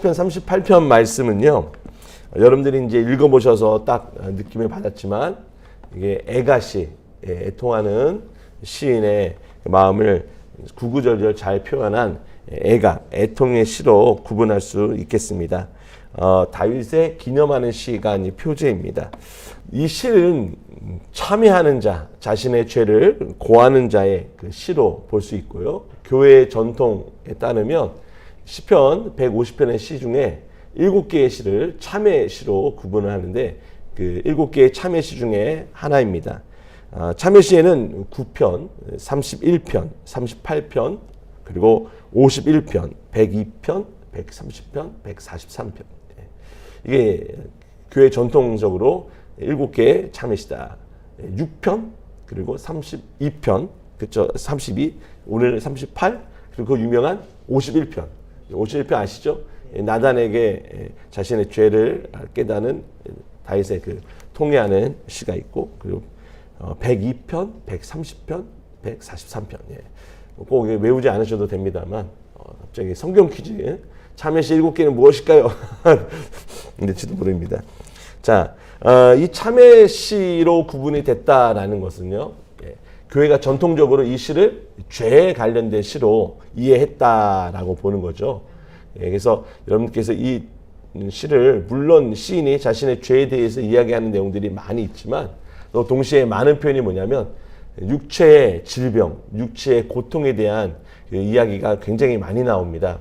시편 38편 말씀은요. 여러분들이 이제 읽어보셔서 딱 느낌을 받았지만 이게 애가시, 예, 애통하는 시인의 마음을 구구절절 잘 표현한 애가, 애통의 시로 구분할 수 있겠습니다. 어, 다윗의 기념하는 시가 이 표제입니다. 이 시는 참여하는 자, 자신의 죄를 고하는 자의 그 시로 볼 수 있고요. 교회의 전통에 따르면 시편 150편의 시 중에 7개의 시를 참회 시로 구분을 하는데 그 7개의 참회 시 중에 하나입니다. 아, 참회 시에는 9편, 31편, 38편, 그리고 51편, 102편, 130편, 143편. 이게 교회 전통적으로 7개의 참회시다. 6편, 그리고 32편, 그쵸? 32, 오늘 38, 그리고 그 유명한 51편. 51편 아시죠? 나단에게 자신의 죄를 깨닫는 다윗의 그 통회하는 시가 있고, 그리고 102편, 130편, 143편. 예. 꼭 외우지 않으셔도 됩니다만, 어, 갑자기 성경 퀴즈. 참회시 일곱 개는 무엇일까요? 근데지도 모릅니다. 자, 어, 이 참회시로 구분이 됐다라는 것은요, 예, 교회가 전통적으로 이 시를 죄에 관련된 시로 이해했다라고 보는 거죠. 예, 그래서 여러분께서 이 시를 물론 시인이 자신의 죄에 대해서 이야기하는 내용들이 많이 있지만 또 동시에 많은 표현이 뭐냐면 육체의 질병, 육체의 고통에 대한 그 이야기가 굉장히 많이 나옵니다.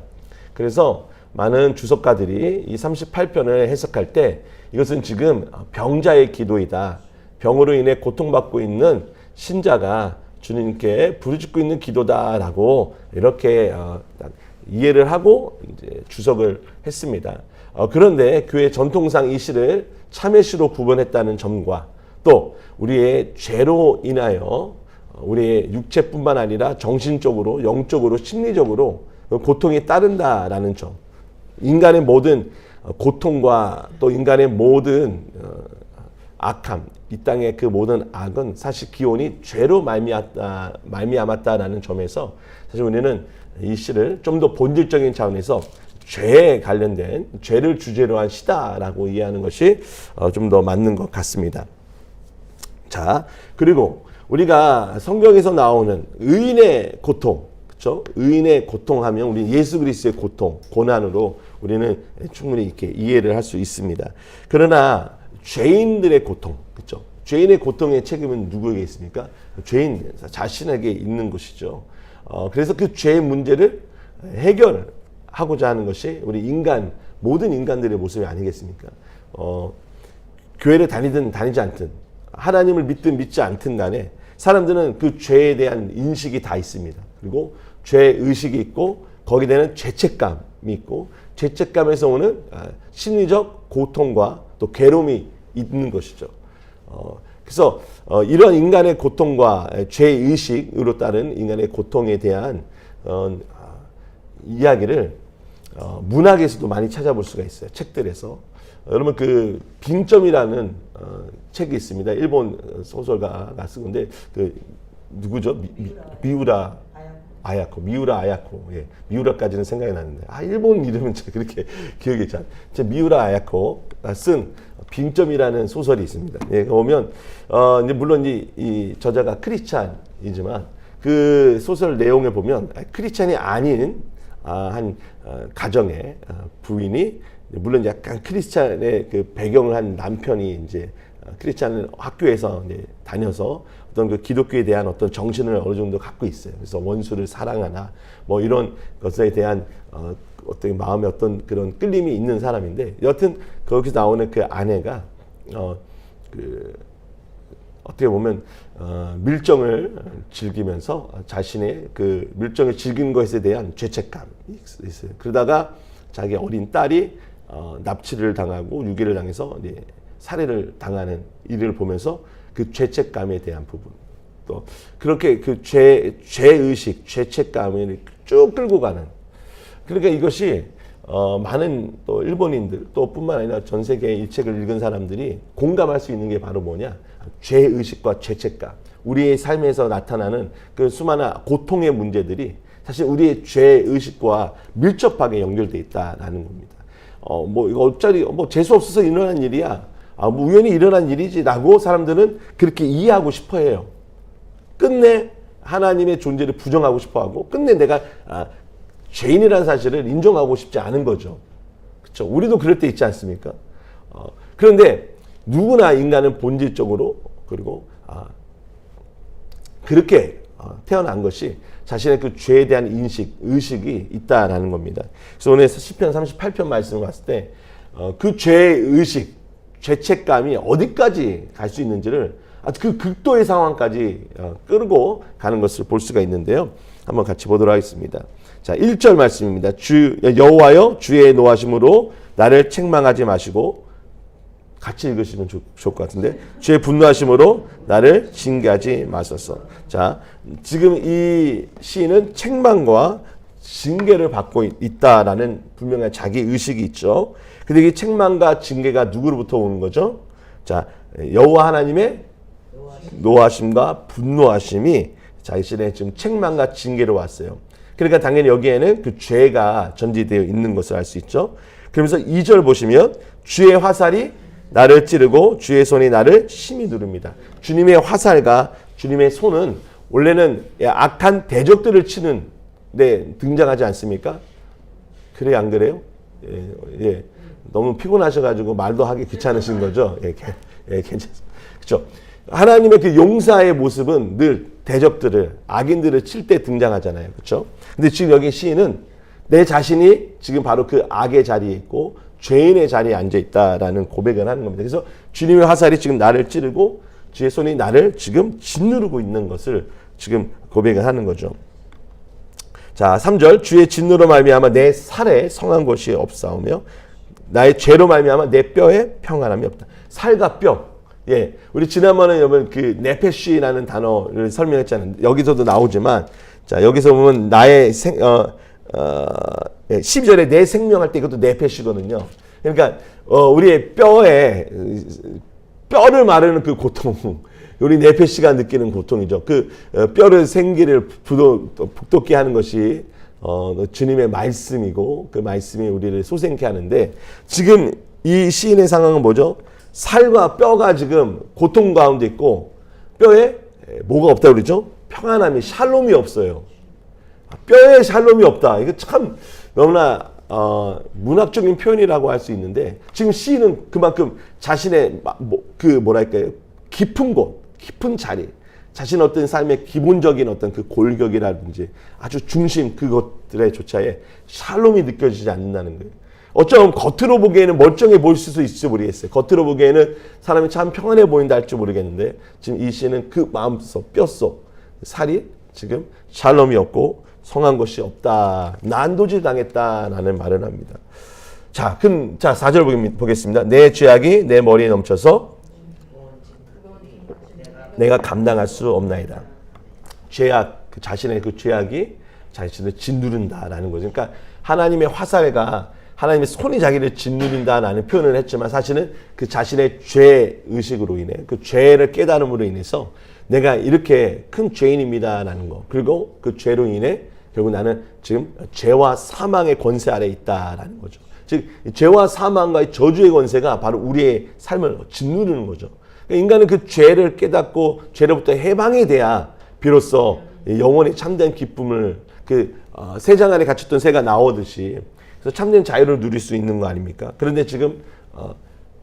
그래서 많은 주석가들이 이 38편을 해석할 때 이것은 지금 병자의 기도이다. 병으로 인해 고통받고 있는 신자가 주님께 부르짖고 있는 기도다라고 이렇게 어, 이해를 하고 이제 주석을 했습니다. 어, 그런데 교회 전통상 이 시를 참회시로 구분했다는 점과 또 우리의 죄로 인하여 우리의 육체뿐만 아니라 정신적으로, 영적으로, 심리적으로 고통이 따른다라는 점. 인간의 모든 고통과 또 인간의 모든 악함, 이 땅의 그 모든 악은 사실 기원이 죄로 말미암았다, 말미암았다라는 점에서 사실 우리는 이 시를 좀 더 본질적인 차원에서 죄에 관련된 죄를 주제로 한 시다라고 이해하는 것이 좀 더 맞는 것 같습니다. 자, 그리고 우리가 성경에서 나오는 의인의 고통, 그렇죠? 의인의 고통하면 우리 예수 그리스도의 고통, 고난으로 우리는 충분히 이렇게 이해를 할 수 있습니다. 그러나 죄인들의 고통, 그렇죠? 죄인의 고통의 책임은 누구에게 있습니까? 죄인 자신에게 있는 것이죠. 어, 그래서 그 죄의 문제를 해결하고자 하는 것이 우리 인간 모든 인간들의 모습이 아니겠습니까? 어, 교회를 다니든 다니지 않든 하나님을 믿든 믿지 않든 간에 사람들은 그 죄에 대한 인식이 다 있습니다. 그리고 죄 의식이 있고 거기에 대한 죄책감이 있고 죄책감에서 오는 심리적 고통과 또 괴로움이 있는 것이죠. 어, 그래서 어, 이런 인간의 고통과 죄 의식으로 따른 인간의 고통에 대한 어, 이야기를 어, 문학에서도 많이 찾아볼 수가 있어요. 책들에서. 여러분 그 빙점이라는 어, 책이 있습니다. 일본 소설가가 쓴 건데 그 누구죠? 미, 미, 미우라 아야코, 미우라 아야코, 예, 미우라까지는 생각이 나는데 아 일본 이름은 제가 그렇게 기억이 잘. 제 미우라 아야코가 쓴 빙점이라는 소설이 있습니다. 예, 보면 어 이제 물론 이, 이 저자가 크리스찬이지만 그 소설 내용을 보면 크리스찬이 아닌 아, 한 어, 가정의 어, 부인이 물론 약간 크리스찬의 그 배경을 한 남편이 이제 크리스찬 학교에서 이제 다녀서 어떤 그 기독교에 대한 어떤 정신을 어느 정도 갖고 있어요. 그래서 원수를 사랑하나 뭐 이런 것에 대한 어, 어떤 마음의 어떤 그런 끌림이 있는 사람인데 여튼 거기서 나오는 그 아내가 어 그 어떻게 보면 어, 밀정을 즐기면서 자신의 그 밀정을 즐긴 것에 대한 죄책감이 있어요. 그러다가 자기 어린 딸이 어, 납치를 당하고 유괴를 당해서 이제 살해를 당하는 일을 보면서 그 죄책감에 대한 부분 또 그렇게 그 죄 죄의식 죄책감을 쭉 끌고 가는 그러니까 이것이 어, 많은 또 일본인들 또 뿐만 아니라 전 세계 이 책을 읽은 사람들이 공감할 수 있는 게 바로 뭐냐 죄의식과 죄책감 우리의 삶에서 나타나는 그 수많은 고통의 문제들이 사실 우리의 죄의식과 밀접하게 연결돼 있다라는 겁니다. 어, 뭐 이거 어쩌리 뭐 재수 없어서 일어난 일이야. 아, 뭐 우연히 일어난 일이지라고 사람들은 그렇게 이해하고 싶어 해요. 끝내 하나님의 존재를 부정하고 싶어 하고 끝내 내가 아, 죄인이라는 사실을 인정하고 싶지 않은 거죠. 그렇죠? 우리도 그럴 때 있지 않습니까? 어, 그런데 누구나 인간은 본질적으로 그리고 아, 그렇게 어, 태어난 것이 자신의 그 죄에 대한 인식, 의식이 있다라는 겁니다. 그래서 오늘 시편 38편 말씀을 봤을 때 어, 그 죄의 의식, 죄책감이 어디까지 갈 수 있는지를 그 극도의 상황까지 어, 끌고 가는 것을 볼 수가 있는데요. 한번 같이 보도록 하겠습니다. 자, 1절 말씀입니다. 주 여호와여 주의 노하심으로 나를 책망하지 마시고 같이 읽으시면 좋, 좋을 것 같은데 주의 분노하심으로 나를 징계하지 마소서. 자, 지금 이 시인은 책망과 징계를 받고 있- 있다라는 분명한 자기 의식이 있죠. 근데 이 책망과 징계가 누구로부터 오는 거죠? 자, 여호와 하나님의 노하심과 분노하심이 자신의 지금 책망과 징계로 왔어요. 그러니까 당연히 여기에는 그 죄가 전제되어 있는 것을 알 수 있죠. 그러면서 2절 보시면 주의 화살이 나를 찌르고 주의 손이 나를 심히 누릅니다. 주님의 화살과 주님의 손은 원래는 악한 대적들을 치는 데 등장하지 않습니까? 그래 안 그래요? 예, 예. 너무 피곤하셔가지고 말도 하기 귀찮으신 거죠? 예, 개- 예 괜찮습니다. 그렇죠? 하나님의 그 용사의 모습은 늘 대적들을 악인들을 칠 때 등장하잖아요. 그렇죠? 근데 지금 여기 시인은 내 자신이 지금 바로 그 악의 자리에 있고 죄인의 자리에 앉아 있다라는 고백을 하는 겁니다. 그래서 주님의 화살이 지금 나를 찌르고 주의 손이 나를 지금 짓누르고 있는 것을 지금 고백을 하는 거죠. 자, 3절 주의 진노로 말미암아 내 살에 성한 것이 없사오며 나의 죄로 말미암아 내 뼈에 평안함이 없다. 살과 뼈. 예. 우리 지난번에 여러분 그 네페쉬라는 단어를 설명했잖아요. 여기서도 나오지만 자, 여기서 보면 나의 생 어, 어, 예, 12절에 내 생명할 때 이것도 네페쉬거든요. 그러니까 어, 우리의 뼈에 뼈를 마르는 그 고통, 우리 네페시가 느끼는 고통이죠. 그 어, 뼈를 생기를 북돋게 하는 것이 어, 주님의 말씀이고 그 말씀이 우리를 소생케 하는데 지금 이 시인의 상황은 뭐죠? 살과 뼈가 지금 고통 가운데 있고 뼈에 뭐가 없다 그러죠? 평안함이 샬롬이 없어요. 뼈에 샬롬이 없다. 이거 참 너무나 어, 문학적인 표현이라고 할 수 있는데 지금 시인은 그만큼 자신의 마- 뭐, 그 뭐랄까요 깊은 곳, 깊은 자리, 자신 어떤 삶의 기본적인 어떤 그 골격이라든지 아주 중심 그것들의 조차에 샬롬이 느껴지지 않는다는 거예요. 어쩌면 겉으로 보기에는 멀쩡해 보일 수도 있을지 모르겠어요. 겉으로 보기에는 사람이 참 평안해 보인다 할지 모르겠는데 지금 이 시는 그 마음속 뼛속 살이 지금 샬롬이 없고 성한 것이 없다. 난도질 당했다라는 말을 합니다. 자, 큰, 자, 4절 보겠습니다. 내 죄악이 내 머리에 넘쳐서 내가 감당할 수 없나이다. 죄악, 그 자신의 그 죄악이 자신을 짓누른다라는 거죠. 그러니까 하나님의 화살과 하나님의 손이 자기를 짓누른다라는 표현을 했지만 사실은 그 자신의 죄 의식으로 인해 그 죄를 깨달음으로 인해서 내가 이렇게 큰 죄인입니다라는 거. 그리고 그 죄로 인해 결국 나는 지금 죄와 사망의 권세 아래 있다라는 거죠. 즉 죄와 사망과의 저주의 권세가 바로 우리의 삶을 짓누르는 거죠. 인간은 그 죄를 깨닫고 죄로부터 해방이 돼야 비로소 영원히 참된 기쁨을 그 어, 새장 안에 갇혔던 새가 나오듯이 그래서 참된 자유를 누릴 수 있는 거 아닙니까? 그런데 지금 어,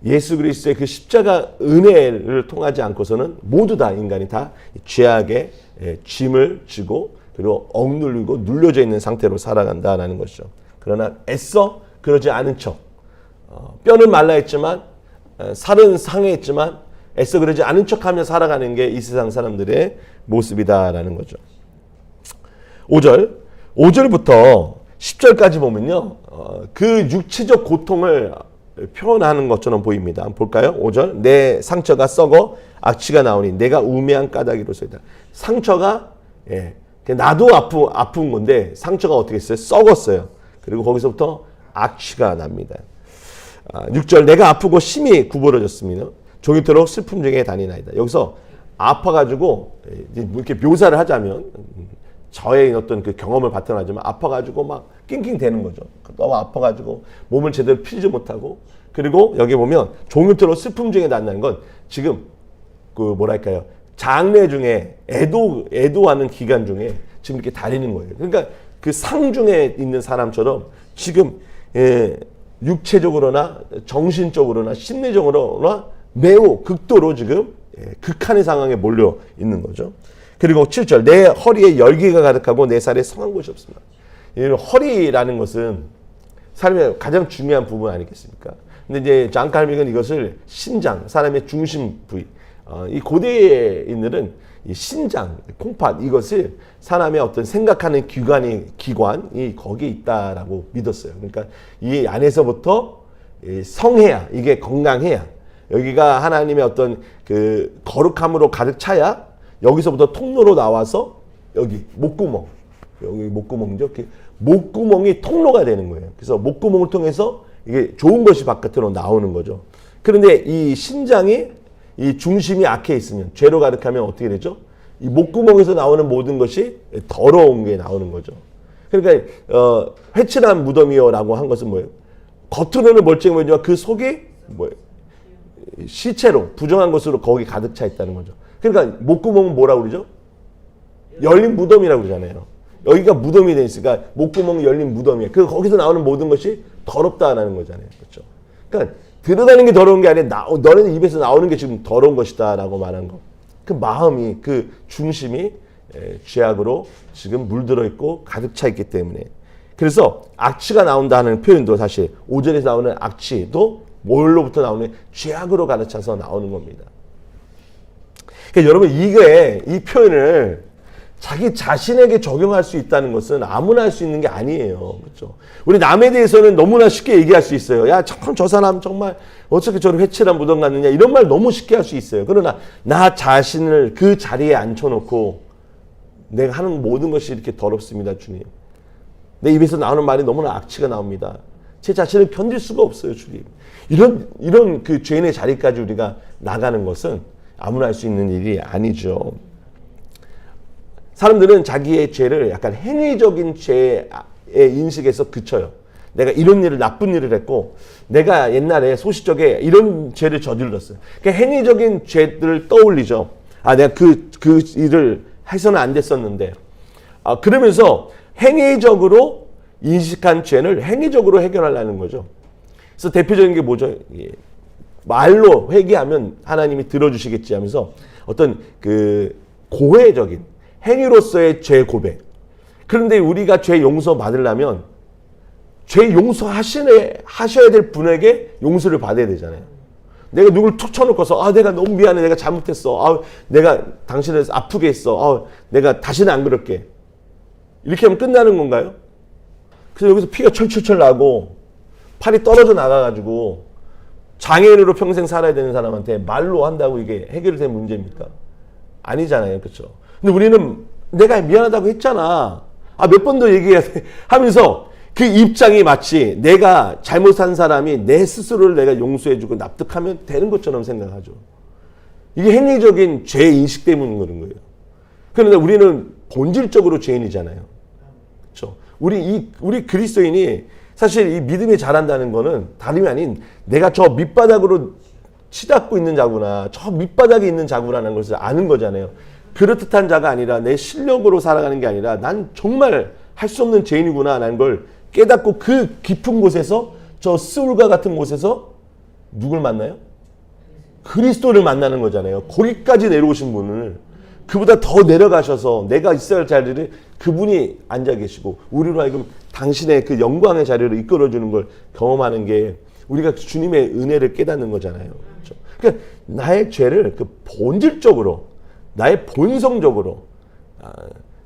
예수 그리스도의 그 십자가 은혜를 통하지 않고서는 모두 다 인간이 다 죄악의 예, 짐을 지고 그리고 억눌리고 눌려져 있는 상태로 살아간다라는 것이죠. 그러나 애써 그러지 않은 척 어, 뼈는 말라있지만 어, 살은 상해있지만 애써 그러지 않은 척하며 살아가는 게 이 세상 사람들의 모습이다라는 거죠. 5절 5절부터 10절까지 보면요. 어, 그 육체적 고통을 표현하는 것처럼 보입니다. 볼까요? 5절 내 상처가 썩어 악취가 나오니 내가 우매한 까닭이로소이다. 상처가 예, 나도 아프, 아픈 건데 상처가 어떻게 했어요? 썩었어요. 그리고 거기서부터 악취가 납니다. 아, 6절 내가 아프고 심히 구부러졌습니다. 종이토록 슬픔 중에 다니나이다. 여기서 아파가지고 예, 뭐 이렇게 묘사를 하자면 음, 저의 어떤 그 경험을 바탕하지만 아파가지고 막 낑낑 대는 거죠. 너무 아파가지고 몸을 제대로 피지 못하고 그리고 여기 보면 종유토로 슬픔 중에 난다는 건 지금 그 뭐랄까요 장례 중에 애도 애도하는 기간 중에 지금 이렇게 다리는 거예요. 그러니까 그 상 중에 있는 사람처럼 지금 예, 육체적으로나 정신적으로나 심리적으로나 매우 극도로 지금 예, 극한의 상황에 몰려 있는 거죠. 그리고 7절 내 허리에 열기가 가득하고 내 살에 성한 곳이 없습니다. 이 허리라는 것은 삶의 가장 중요한 부분 아니겠습니까? 근데 이제 잔 칼빅은 이것을 신장, 사람의 중심 부위, 어, 이 고대인들은 이 신장, 콩팥 이것을 사람의 어떤 생각하는 기관이 기관이 거기에 있다라고 믿었어요. 그러니까 이 안에서부터 이 성해야 이게 건강해야 여기가 하나님의 어떤 그 거룩함으로 가득 차야 여기서부터 통로로 나와서 여기 목구멍 여기 목구멍이죠. 목구멍이 통로가 되는 거예요. 그래서 목구멍을 통해서 이게 좋은 것이 바깥으로 나오는 거죠. 그런데 이 신장이 이 중심이 악해 있으면 죄로 가득하면 어떻게 되죠? 이 목구멍에서 나오는 모든 것이 더러운 게 나오는 거죠. 그러니까 어, 회칠한 무덤이요라고 한 것은 뭐예요? 겉으로는 멀쩡해 보이지만 그 속이 뭐예요? 시체로 부정한 것으로 거기 가득 차 있다는 거죠. 그러니까 목구멍은 뭐라고 그러죠? 열린 무덤이라고 그러잖아요. 여기가 무덤이 돼 있으니까 목구멍이 열린 무덤이에요. 그 거기서 나오는 모든 것이 더럽다라는 거잖아요. 그렇죠? 그러니까 들어가는 게 더러운 게 아니라 나, 너는 입에서 나오는 게 지금 더러운 것이다라고 말한 거. 그 마음이 그 중심이 에, 죄악으로 지금 물들어 있고 가득 차 있기 때문에 그래서 악취가 나온다는 표현도 사실 5절에서 나오는 악취도 뭘로부터 나오는 죄악으로 가득 차서 나오는 겁니다. 그러니까 여러분 이게 이 표현을 자기 자신에게 적용할 수 있다는 것은 아무나 할 수 있는 게 아니에요. 그렇죠? 우리 남에 대해서는 너무나 쉽게 얘기할 수 있어요. 야, 참 저 사람 정말 어떻게 저런 회칠한 무덤 갔느냐 이런 말 너무 쉽게 할 수 있어요. 그러나 나 자신을 그 자리에 앉혀놓고 내가 하는 모든 것이 이렇게 더럽습니다, 주님. 내 입에서 나오는 말이 너무나 악취가 나옵니다. 제 자신을 견딜 수가 없어요, 주님. 이런 이런 그 죄인의 자리까지 우리가 나가는 것은 아무나 할 수 있는 일이 아니죠. 사람들은 자기의 죄를 약간 행위적인 죄의 인식에서 그쳐요. 내가 이런 일을 나쁜 일을 했고 내가 옛날에 소시적에 이런 죄를 저질렀어요. 그러니까 행위적인 죄들을 떠올리죠. 아 내가 그, 그 일을 해서는 안 됐었는데 아, 그러면서 행위적으로 인식한 죄를 행위적으로 해결하려는 거죠. 그래서 대표적인 게 뭐죠? 예. 말로 회개하면 하나님이 들어주시겠지 하면서 어떤 그 고해적인 행위로서의 죄 고백. 그런데 우리가 죄 용서 받으려면 죄 용서하시네 하셔야 될 분에게 용서를 받아야 되잖아요. 내가 누굴 툭 쳐놓고서 아 내가 너무 미안해 내가 잘못했어 아 내가 당신을 아프게 했어 아 내가 다시는 안 그럴게 이렇게 하면 끝나는 건가요? 그래서 여기서 피가 철철철 나고 팔이 떨어져 나가가지고 장애인으로 평생 살아야 되는 사람한테 말로 한다고 이게 해결된 문제입니까? 아니잖아요, 그렇죠? 근데 우리는 내가 미안하다고 했잖아. 아, 몇 번 더 얘기해야 돼. 하면서 그 입장이 마치 내가 잘못한 사람이 내 스스로를 내가 용서해주고 납득하면 되는 것처럼 생각하죠. 이게 행위적인 죄 인식 때문인 거예요. 그런데 우리는 본질적으로 죄인이잖아요. 우리 이 우리 그리스도인이 사실 이 믿음이 잘한다는 거는 다름이 아닌 내가 저 밑바닥으로 치닫고 있는 자구나 저 밑바닥에 있는 자구라는 것을 아는 거잖아요. 그렇듯한 자가 아니라 내 실력으로 살아가는 게 아니라 난 정말 할 수 없는 죄인이구나 라는 걸 깨닫고 그 깊은 곳에서 저 스울과 같은 곳에서 누굴 만나요? 그리스도를 만나는 거잖아요. 거기까지 내려오신 분을 그보다 더 내려가셔서 내가 있어야 할 자리를 그분이 앉아 계시고 우리로 하여금 당신의 그 영광의 자리를 이끌어 주는 걸 경험하는 게 우리가 주님의 은혜를 깨닫는 거잖아요. 그렇죠? 그러니까 나의 죄를 그 본질적으로 나의 본성적으로 아,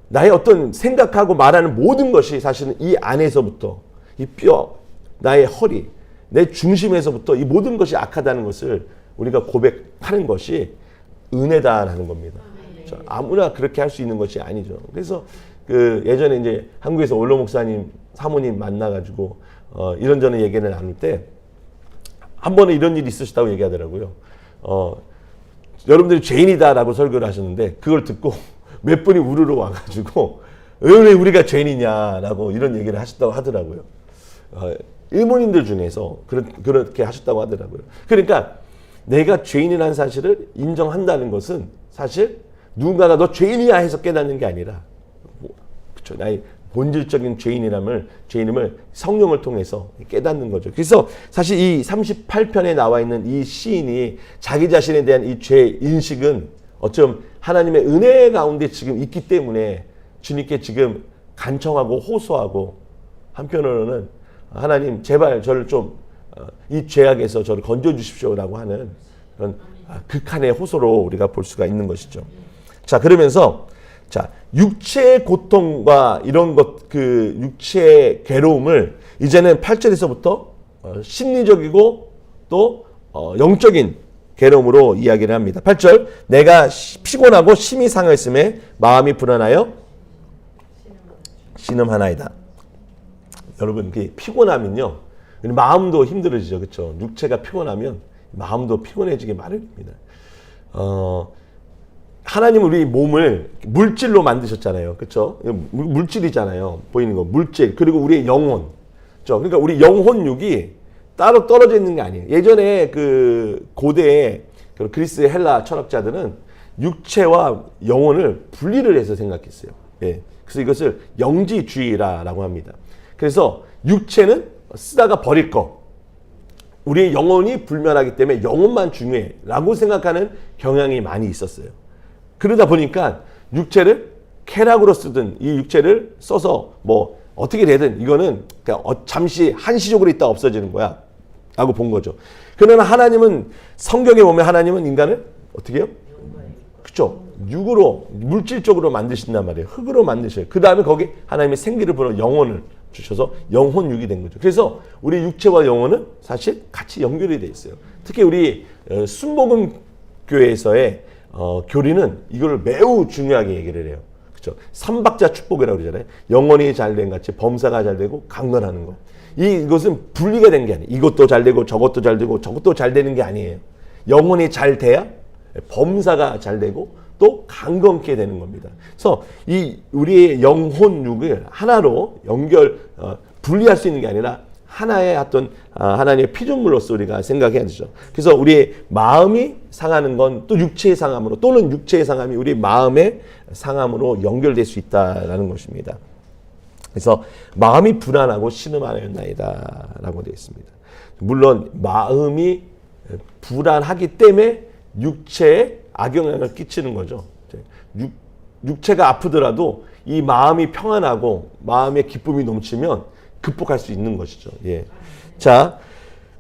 나의 어떤 생각하고 말하는 모든 것이 사실은 이 안에서부터 이 뼈, 나의 허리, 내 중심에서부터 이 모든 것이 악하다는 것을 우리가 고백하는 것이 은혜다라는 겁니다. 그렇죠? 아무나 그렇게 할 수 있는 것이 아니죠. 그래서 그 예전에 이제 한국에서 올로 목사님 사모님 만나가지고 어 이런저런 얘기를 나눌 때 한 번은 이런 일이 있으셨다고 얘기하더라고요. 어 여러분들이 죄인이다라고 설교를 하셨는데 그걸 듣고 몇 분이 우르르 와가지고 왜 우리가 죄인이냐라고 이런 얘기를 하셨다고 하더라고요. 어, 일본인들 중에서 그렇, 그렇게 하셨다고 하더라고요. 그러니까 내가 죄인이라는 사실을 인정한다는 것은 사실 누군가가 너 죄인이야 해서 깨닫는 게 아니라 뭐, 그쵸 나의 본질적인 죄인이람을 죄인임을 성령을 통해서 깨닫는 거죠. 그래서 사실 이 38편에 나와 있는 이 시인이 자기 자신에 대한 이 죄 인식은 어쩜 하나님의 은혜 가운데 지금 있기 때문에 주님께 지금 간청하고 호소하고 한편으로는 하나님 제발 저를 좀 이 죄악에서 저를 건져 주십시오라고 하는 그런 아, 극한의 호소로 우리가 볼 수가 있는 것이죠. 자 그러면서 자 육체의 고통과 이런 것 그 육체의 괴로움을 이제는 8절에서부터 어, 심리적이고 또 어, 영적인 괴로움으로 이야기를 합니다. 8절 내가 시- 피곤하고 심히 상하였음에 마음이 불안하여 신음하나이다. 여러분 그 피곤하면요 마음도 힘들어지죠 그렇죠 육체가 피곤하면 마음도 피곤해지기 마련입니다 어 하나님 우리 몸을 물질로 만드셨잖아요. 그렇죠 물질이잖아요. 보이는 거. 물질. 그리고 우리의 영혼. 그렇죠 그러니까 우리 영혼육이 따로 떨어져 있는 게 아니에요. 예전에 그 고대의 그 그리스 헬라 철학자들은 육체와 영혼을 분리를 해서 생각했어요. 예. 그래서 이것을 영지주의라고 합니다. 그래서 육체는 쓰다가 버릴 거. 우리의 영혼이 불멸하기 때문에 영혼만 중요해라고 생각하는 경향이 많이 있었어요. 그러다 보니까 육체를 쾌락으로 쓰든 이 육체를 써서 뭐 어떻게 되든 이거는 그냥 어- 잠시 한시적으로 있다 없어지는 거야. 라고 본 거죠. 그러나 하나님은 성경에 보면 하나님은 인간을 어떻게 해요? 그죠? 육으로 물질적으로 만드신단 말이에요. 흙으로 만드셔요. 그 다음에 거기 하나님의 생기를 불어 영혼을 주셔서 영혼 육이 된 거죠. 그래서 우리 육체와 영혼은 사실 같이 연결이 돼 있어요. 특히 우리 어, 순복음 교회에서의 어, 교리는 이걸 매우 중요하게 얘기를 해요. 그렇죠? 삼박자 축복이라고 그러잖아요. 영혼이 잘된 같이 범사가 잘 되고 강건하는 거. 이- 이것은 분리가 된 게 아니에요. 이것도 잘 되고 저것도 잘 되고 저것도 잘 되는 게 아니에요. 영혼이 잘 돼야 범사가 잘 되고 또 강건케 되는 겁니다. 그래서 이 우리의 영혼육을 하나로 연결 어, 분리할 수 있는 게 아니라 하나의 어떤 아, 하나님의 피조물로서 우리가 생각해야 되죠. 그래서 우리의 마음이 상하는 건 또 육체의 상함으로 또는 육체의 상함이 우리 마음의 상함으로 연결될 수 있다라는 것입니다. 그래서 마음이 불안하고 신음하였나이다라고 되어 있습니다. 물론 마음이 불안하기 때문에 육체에 악영향을 끼치는 거죠. 육, 육체가 아프더라도 이 마음이 평안하고 마음의 기쁨이 넘치면 극복할 수 있는 것이죠. 예. 자,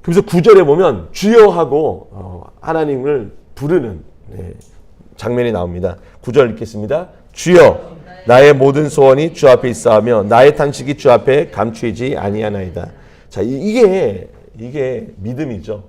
그래서 구절에 보면 주여하고 어, 하나님을 부르는 예, 장면이 나옵니다. 구절 읽겠습니다. 주여 나의 모든 소원이 주 앞에 있사하며 나의 탄식이 주 앞에 감추이지 아니하나이다. 자, 이- 이게 이게 믿음이죠.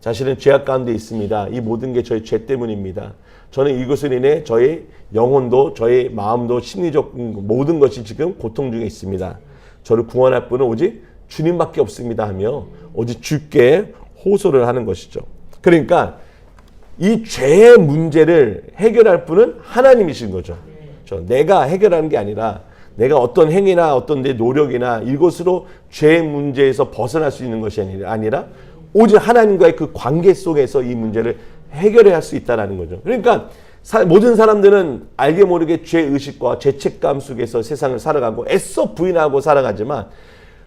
자신은 죄악 가운데 있습니다. 이 모든 게 저의 죄 때문입니다. 저는 이것을 인해 저의 영혼도 저의 마음도 심리적 모든 것이 지금 고통 중에 있습니다. 저를 구원할 분은 오직 주님밖에 없습니다 하며 오직 주께 호소를 하는 것이죠. 그러니까 이 죄의 문제를 해결할 분은 하나님이신 거죠. 저 내가 해결하는 게 아니라 내가 어떤 행위나 어떤 내 노력이나 이것으로 죄의 문제에서 벗어날 수 있는 것이 아니- 아니라 오직 하나님과의 그 관계 속에서 이 문제를 해결해야 할 수 있다라는 거죠. 그러니까 사- 모든 사람들은 알게 모르게 죄 의식과 죄책감 속에서 세상을 살아가고 애써 부인하고 살아가지만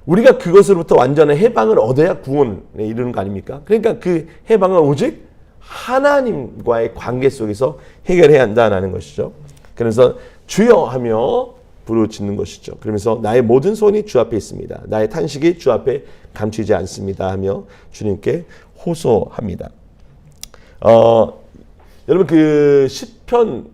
우리가 그것으로부터 완전한 해방을 얻어야 구원에 이르는 거 아닙니까? 그러니까 그 해방은 오직 하나님과의 관계 속에서 해결해야 한다는 것이죠. 그래서 주여 하며 부르짖는 것이죠. 그러면서 나의 모든 소원이 주 앞에 있습니다. 나의 탄식이 주 앞에 감추지 않습니다 하며 주님께 호소합니다. 어, 여러분 그 시편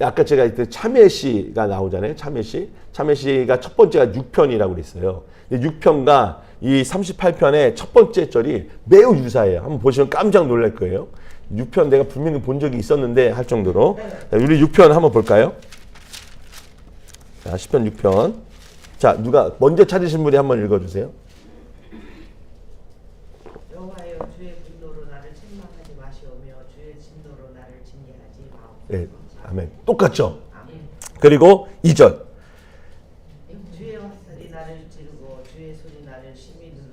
아까 제가 이때 참회시가 나오잖아요. 참회시. 참회시가 첫 번째가 6편이라고 그랬어요. 6편과 이 38편의 첫 번째 절이 매우 유사해요. 한번 보시면 깜짝 놀랄 거예요. 6편 내가 분명히 본 적이 있었는데 할 정도로. 자, 우리 6편 한번 볼까요? 자, 10편 6편. 자, 누가 먼저 찾으신 분이 한번 읽어 주세요. 예, 아멘. 똑같죠? 그리고 2절.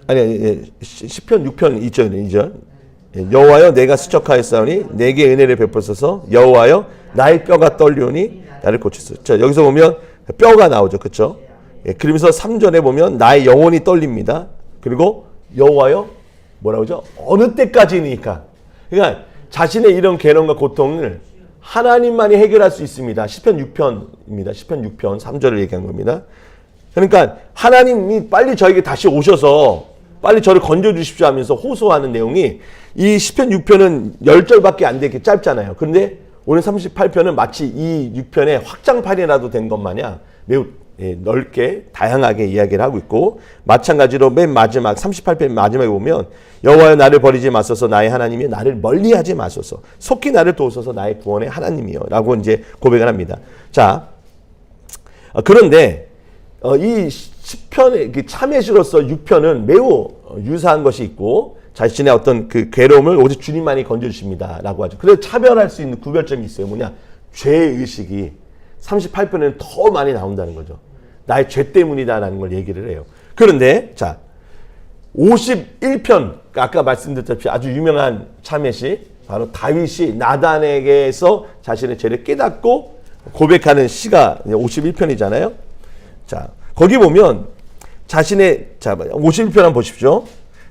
아니, 아니 예, 시, 시편 6편 2절 2절. 여호와여 내가 수척하였사오니 내게 은혜를 베푸소서 여호와여 나의 뼈가 떨리오니 나를 고치소서. 자, 여기서 보면 뼈가 나오죠. 그렇죠? 예, 그러면서 3절에 보면 나의 영혼이 떨립니다. 그리고 여호와여 뭐라고 하죠? 어느 때까지니까. 그러니까 자신의 이런 괴로움과 고통을 하나님만이 해결할 수 있습니다. 시편 6편입니다. 시편 6편 3절을 얘기한 겁니다. 그러니까 하나님이 빨리 저에게 다시 오셔서 빨리 저를 건져 주십시오 하면서 호소하는 내용이 이 시편 6편은 10절밖에 안 되게 짧잖아요. 그런데 오늘 38편은 마치 이 6편의 확장판이라도 된 것 마냥 매우 예, 넓게 다양하게 이야기를 하고 있고 마찬가지로 맨 마지막 38편 마지막에 보면 여호와여 나를 버리지 마소서 나의 하나님이 나를 멀리하지 마소서 속히 나를 도우소서 나의 구원의 하나님이여라고 이제 고백을 합니다. 자 어, 그런데 어, 이 10편의 그 참회시로서 6편은 매우 어, 유사한 것이 있고 자신의 어떤 그 괴로움을 오직 주님만이 건져주십니다라고 하죠. 그래서 차별할 수 있는 구별점이 있어요. 뭐냐? 죄의식이 38편에는 더 많이 나온다는 거죠. 나의 죄 때문이다라는 걸 얘기를 해요. 그런데 자 51편 아까 말씀드렸다시피 아주 유명한 참회시 바로 다윗이 나단에게서 자신의 죄를 깨닫고 고백하는 시가 51편이잖아요. 자, 거기 보면 자신의 자, 51편 한번 보십시오.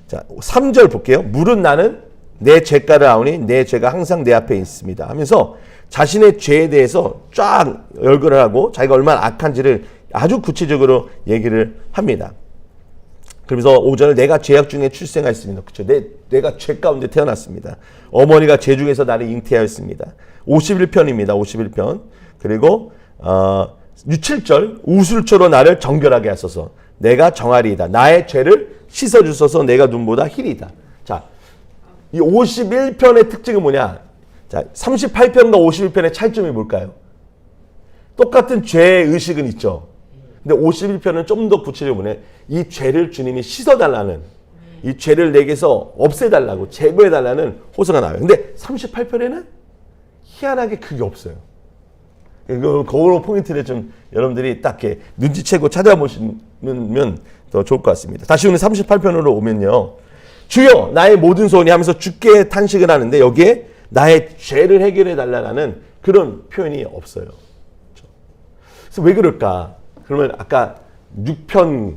자, 3절 볼게요. 물은 나는 내 죄가를 아오니 내 죄가 항상 내 앞에 있습니다. 하면서 자신의 죄에 대해서 쫙 열거를 하고 자기가 얼마나 악한지를 아주 구체적으로 얘기를 합니다. 그러면서 5절을 내가 죄악 중에 출생하였습니다. 그렇죠. 내, 내가 죄 가운데 태어났습니다. 어머니가 죄 중에서 나를 잉태하였습니다. 51편입니다. 51편. 그리고 어, 7절 우술초로 나를 정결하게 하소서. 내가 정아리이다. 나의 죄를 씻어 주소서. 내가 눈보다 희리다. 자, 이 51편의 특징은 뭐냐? 자, 38편과 51편의 차이점이 뭘까요? 똑같은 죄의 의식은 있죠. 근데 51편은 좀 더 구체적으로. 이 죄를 주님이 씻어달라는, 이 죄를 내게서 없애달라고, 제거해달라는 호소가 나와요. 근데 38편에는 희한하게 그게 없어요. 이거, 그거 포인트를 좀 여러분들이 딱 이렇게 눈치채고 찾아보시면 더 좋을 것 같습니다. 다시 오늘 38편으로 오면요. 주여, 나의 모든 소원이 하면서 주께 탄식을 하는데 여기에 나의 죄를 해결해 달라는 그런 표현이 없어요. 그래서 왜 그럴까? 그러면 아까 6편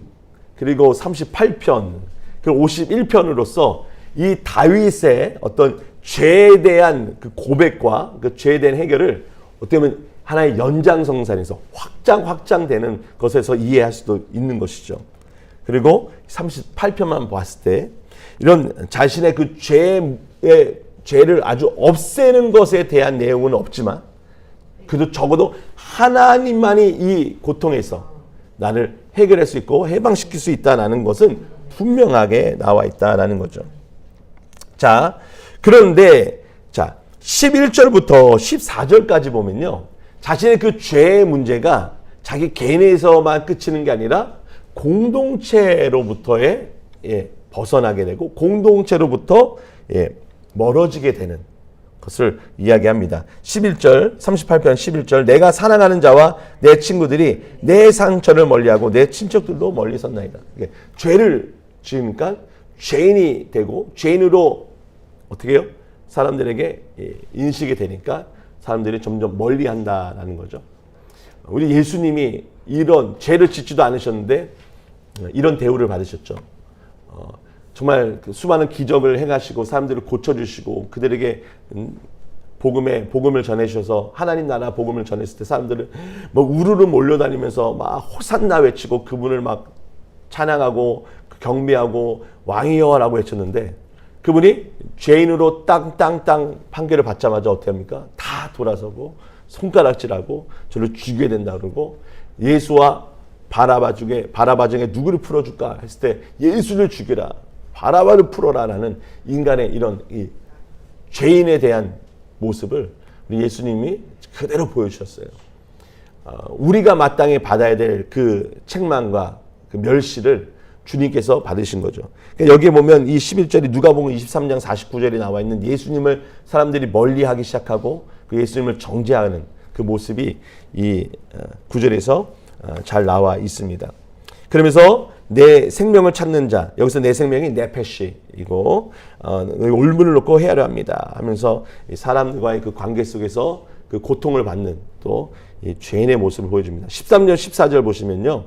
그리고 38편 그리고 51편으로서 이 다윗의 어떤 죄에 대한 그 고백과 그 죄에 대한 해결을 어떻게 보면 하나의 연장성산에서 확장 확장되는 것에서 이해할 수도 있는 것이죠. 그리고 38편만 봤을 때 이런 자신의 그 죄의 죄를 아주 없애는 것에 대한 내용은 없지만 그래도 적어도 하나님만이 이 고통에서 나를 해결할 수 있고 해방시킬 수 있다라는 것은 분명하게 나와 있다라는 거죠. 자, 그런데 자, 11절부터 14절까지 보면요. 자신의 그 죄의 문제가 자기 개인에서만 그치는 게 아니라 공동체로부터의 예, 벗어나게 되고 공동체로부터 예, 멀어지게 되는 것을 이야기합니다. 11절, 38편 11절, 내가 사랑하는 자와 내 친구들이 내 상처를 멀리하고 내 친척들도 멀리 섰나이다. 죄를 지으니까 죄인이 되고 죄인으로 어떻게 해요? 사람들에게 예, 인식이 되니까 사람들이 점점 멀리 한다라는 거죠. 우리 예수님이 이런 죄를 짓지도 않으셨는데 이런 대우를 받으셨죠. 어, 정말 그 수많은 기적을 행하시고 사람들을 고쳐주시고 그들에게 음, 복음의 복음을 전해주셔서 하나님 나라 복음을 전했을 때 사람들은 뭐 우르르 몰려다니면서 막 호산나 외치고 그분을 막 찬양하고 경배하고 왕이여라고 외쳤는데 그분이 죄인으로 땅땅땅 판결을 받자마자 어떻게 합니까? 다 돌아서고 손가락질하고 저를 죽여야 된다 그러고 예수와 바라바 중에 바라바 중에 누구를 풀어줄까 했을 때 예수를 죽여라 바라바를 풀어라라는 인간의 이런 이 죄인에 대한 모습을 우리 예수님이 그대로 보여주셨어요. 어, 우리가 마땅히 받아야 될 그 책망과 그 멸시를 주님께서 받으신 거죠. 그러니까 여기에 보면 이 11절이 누가복음 23장 49절에 나와 있는 예수님을 사람들이 멀리 하기 시작하고 그 예수님을 정죄하는 그 모습이 이 어, 구절에서 어, 잘 나와 있습니다. 그러면서 내 생명을 찾는 자 여기서 내 생명이 네페시이고 어, 올문을 놓고 헤아려 합니다. 하면서 이 사람들과의 그 관계 속에서 그 고통을 받는 또이 죄인의 모습을 보여줍니다. 13절 14절 보시면요.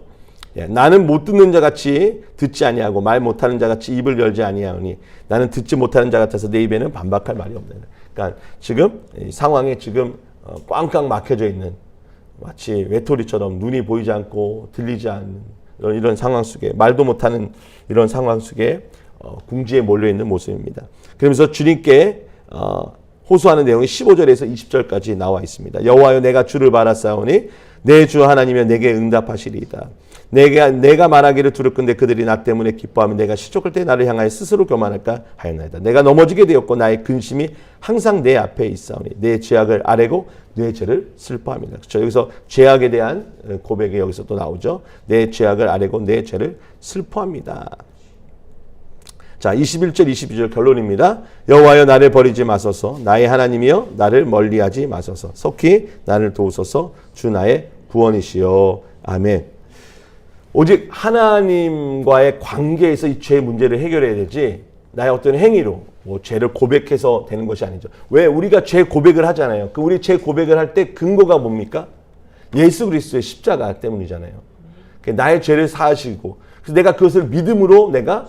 예, 나는 못 듣는 자 같이 듣지 아니하고 말 못하는 자 같이 입을 열지 아니하오니 나는 듣지 못하는 자 같아서 내 입에는 반박할 말이 없네. 그러니까 지금 이 상황에 지금 어, 꽝꽝 막혀져 있는 마치 외톨이처럼 눈이 보이지 않고 들리지 않는 이런, 이런 상황 속에 말도 못하는 이런 상황 속에 어, 궁지에 몰려 있는 모습입니다. 그러면서 주님께 어, 호소하는 내용이 15절에서 20절까지 나와 있습니다. 여호와여 내가 주를 바라사오니 내 주 하나님여 내게 응답하시리이다. 내가 내가 말하기를 두렵건대 그들이 나 때문에 기뻐하면 내가 시족할 때 나를 향하여 스스로 교만할까 하였나이다. 내가 넘어지게 되었고 나의 근심이 항상 내 앞에 있사오니 내 죄악을 아뢰고 내 죄를 슬퍼합니다. 그렇죠? 여기서 죄악에 대한 고백이 여기서 또 나오죠. 내 죄악을 아뢰고 내 죄를 슬퍼합니다. 자, 21절 22절 결론입니다. 여호와여 나를 버리지 마소서 나의 하나님이여 나를 멀리하지 마소서 속히 나를 도우소서 주 나의 구원이시여. 아멘. 오직 하나님과의 관계에서 이 죄의 문제를 해결해야 되지 나의 어떤 행위로 뭐 죄를 고백해서 되는 것이 아니죠. 왜 우리가 죄 고백을 하잖아요. 그 우리 죄 고백을 할 때 근거가 뭡니까? 예수 그리스도의 십자가 때문이잖아요. 그 나의 죄를 사하시고 그래서 내가 그것을 믿음으로 내가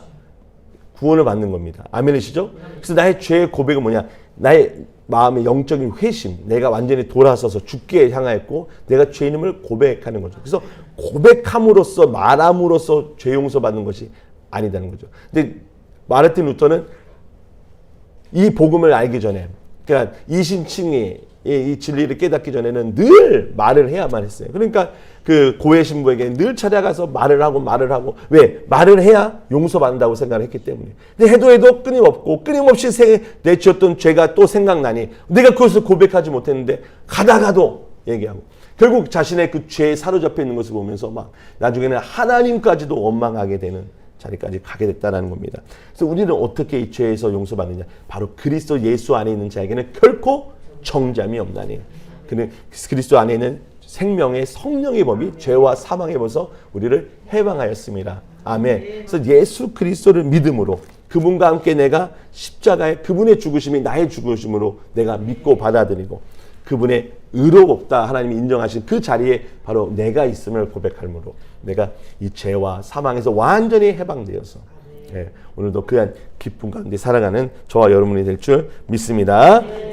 구원을 받는 겁니다. 아멘이시죠? 그래서 나의 죄의 고백은 뭐냐? 나의 마음의 영적인 회심, 내가 완전히 돌아서서 죽게 향하였고 내가 죄인임을 고백하는 거죠. 그래서 고백함으로써 말함으로써 죄 용서 받는 것이 아니다는 거죠. 근데 마르틴 루터는 이 복음을 알기 전에 그러니까 이신칭이 이, 이 진리를 깨닫기 전에는 늘 말을 해야만 했어요. 그러니까 그 고해 신부에게 늘 찾아가서 말을 하고 말을 하고 왜 말을 해야 용서받는다고 생각을 했기 때문에. 근데 해도 해도 끊임없고 끊임없이 세, 내치었던 죄가 또 생각나니 내가 그것을 고백하지 못했는데 가다가도 얘기하고 결국 자신의 그 죄에 사로잡혀 있는 것을 보면서 막 나중에는 하나님까지도 원망하게 되는 자리까지 가게 됐다는 겁니다. 그래서 우리는 어떻게 이 죄에서 용서받느냐? 바로 그리스도 예수 안에 있는 자에게는 결코 정잠이 없나니. 그는 그리스도 안에 있는 생명의 성령의 법이 죄와 사망의 법에서 우리를 해방하였습니다. 아멘. 그래서 예수 그리스도를 믿음으로 그분과 함께 내가 십자가의 그분의 죽으심이 나의 죽으심으로 내가 믿고 받아들이고 그분의 의롭다 하나님이 인정하신 그 자리에 바로 내가 있음을 고백할므로 내가 이 죄와 사망에서 완전히 해방되어서 예, 오늘도 그한 기쁨 가운데 살아가는 저와 여러분이 될 줄 믿습니다.